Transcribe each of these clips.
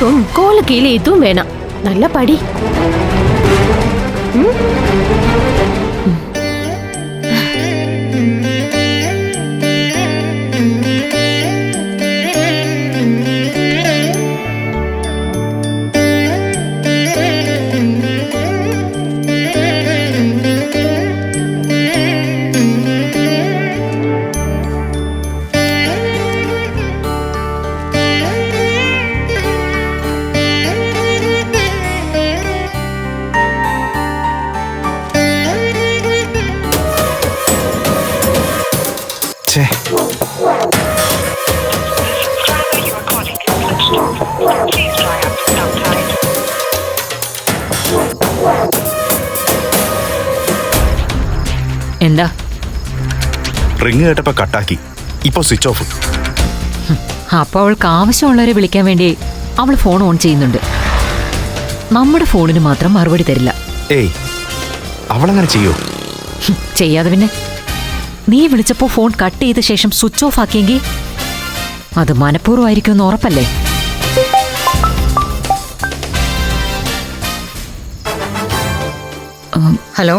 படிப்பும் கோலு கீழே எதுவும் வேணாம். நல்லா படி. എന്താ? റിങ് കേട്ടപ്പോ കട്ടാക്കി. ഇപ്പൊ സ്വിച്ച് ഓഫ് അപ്പൊ അവൾക്ക് ആവശ്യമുള്ളവരെ വിളിക്കാൻ വേണ്ടി അവൾ ഫോൺ ഓൺ ചെയ്യുന്നുണ്ട്. നമ്മുടെ ഫോണിന് മാത്രം മറുപടി തരില്ല. ഏയ് അവളങ്ങനെ ചെയ്യോ? ഹും, ചെയ്യാതെ പിന്നെ. നീ വിളിച്ചപ്പോ ഫോൺ കട്ട് ചെയ്ത ശേഷം സ്വിച്ച് ഓഫ് ആക്കിയെങ്കിൽ അത് മനഃപൂർവമായിരിക്കും എന്ന് ഉറപ്പല്ലേ? ഹലോ?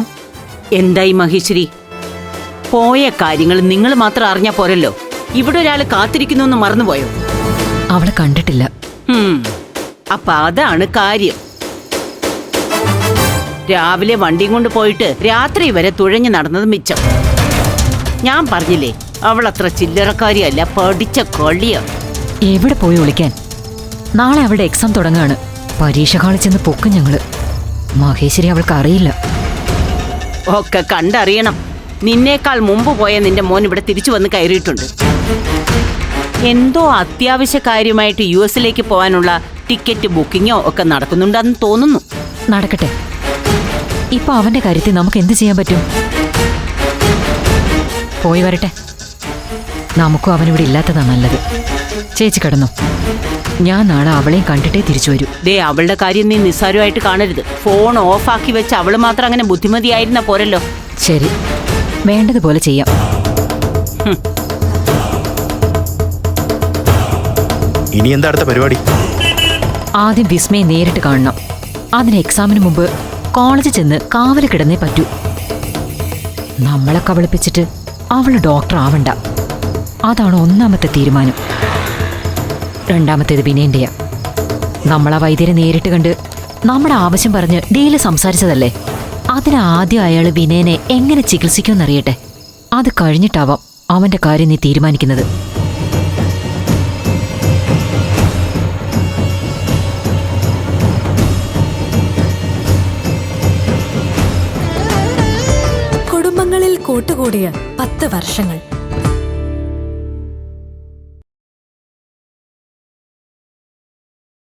എന്തായി മഹേശ്വരി? പോയ കാര്യങ്ങൾ നിങ്ങൾ മാത്രം അറിഞ്ഞാ പോരല്ലോ. ഇവിടെ ഒരാൾ കാത്തിരിക്കുന്നു എന്ന് മറന്നുപോയോ? അവളെ കണ്ടിട്ടില്ല. അപ്പൊ അതാണ് കാര്യം. രാവിലെ വണ്ടിയും കൊണ്ട് പോയിട്ട് രാത്രി വരെ തുഴഞ്ഞു നടന്നത് മിച്ചം. ഞാൻ പറഞ്ഞില്ലേ അവൾ അത്ര ചില്ലറക്കാരിയല്ല പഠിച്ച കൊള്ളിയ. എവിടെ പോയി വിളിക്കാൻ നാളെ അവളുടെ എക്സാം തുടങ്ങാണ്. പരീക്ഷ ഹാളിൽ ചെന്ന് പൊക്കും ഞങ്ങൾ. മഹേശ്വരി അവൾക്ക് അറിയില്ല ഒക്കെ കണ്ടറിയണം. നിന്നേക്കാൾ മുമ്പ് പോയ നിന്റെ മോൻ ഇവിടെ തിരിച്ചു വന്ന് കയറിയിട്ടുണ്ട്. എന്തോ അത്യാവശ്യ കാര്യമായിട്ട് യു എസിലേക്ക് പോകാനുള്ള ടിക്കറ്റ് ബുക്കിങ്ങോ ഒക്കെ നടക്കുന്നുണ്ടെന്ന് തോന്നുന്നു. നടക്കട്ടെ. ഇപ്പൊ അവന്റെ കാര്യത്തിൽ നമുക്ക് എന്ത് ചെയ്യാൻ പറ്റും? പോയി വരട്ടെ. നമുക്കും അവനിവിടെ ഇല്ലാത്തതാ നല്ലത്. ചേച്ചി കിടന്നു. ഞാൻ നാളെ അവളെയും കണ്ടിട്ടേ തിരിച്ചു വരൂ. ദേ അവളുടെ കാര്യം നീ നിസ്സാരമായിട്ട് കാണരുത്. ഫോൺ ഓഫാക്കി വെച്ച് അവൾ മാത്രം അങ്ങനെ ബുദ്ധിമതിയായിരുന്ന പോരല്ലോ. ശരി. വേണ്ടതുപോലെ ചെയ്യാം. ഇനി എന്താ അടുത്ത പരിപാടി? ആദ്യം വിസ്മയെ നേരിട്ട് കാണണം. അതിന് എക്സാമിന് മുമ്പ് കോളേജിൽ ചെന്ന് കാവൽ കിടന്നേ പറ്റൂ. നമ്മളെ കബളിപ്പിച്ചിട്ട് അവൾ ഡോക്ടർ ആവണ്ട. അതാണ് ഒന്നാമത്തെ തീരുമാനം. രണ്ടാമത്തേത് വിനയന്റെയാ നമ്മളെ വൈദ്യരെ നേരിട്ട് കണ്ട് നമ്മുടെ ആവശ്യം പറഞ്ഞ് ഡീൽ സംസാരിച്ചതല്ലേ? അതിന് ആദ്യം അയാൾ വിനയനെ എങ്ങനെ ചികിത്സിക്കുമെന്നറിയട്ടെ? അത് കഴിഞ്ഞിട്ടാവാം അവന്റെ കാര്യം നീ തീരുമാനിക്കുന്നത്. കുടുംബങ്ങളിൽ കൂട്ടുകൂടിയ പത്ത് വർഷങ്ങൾ.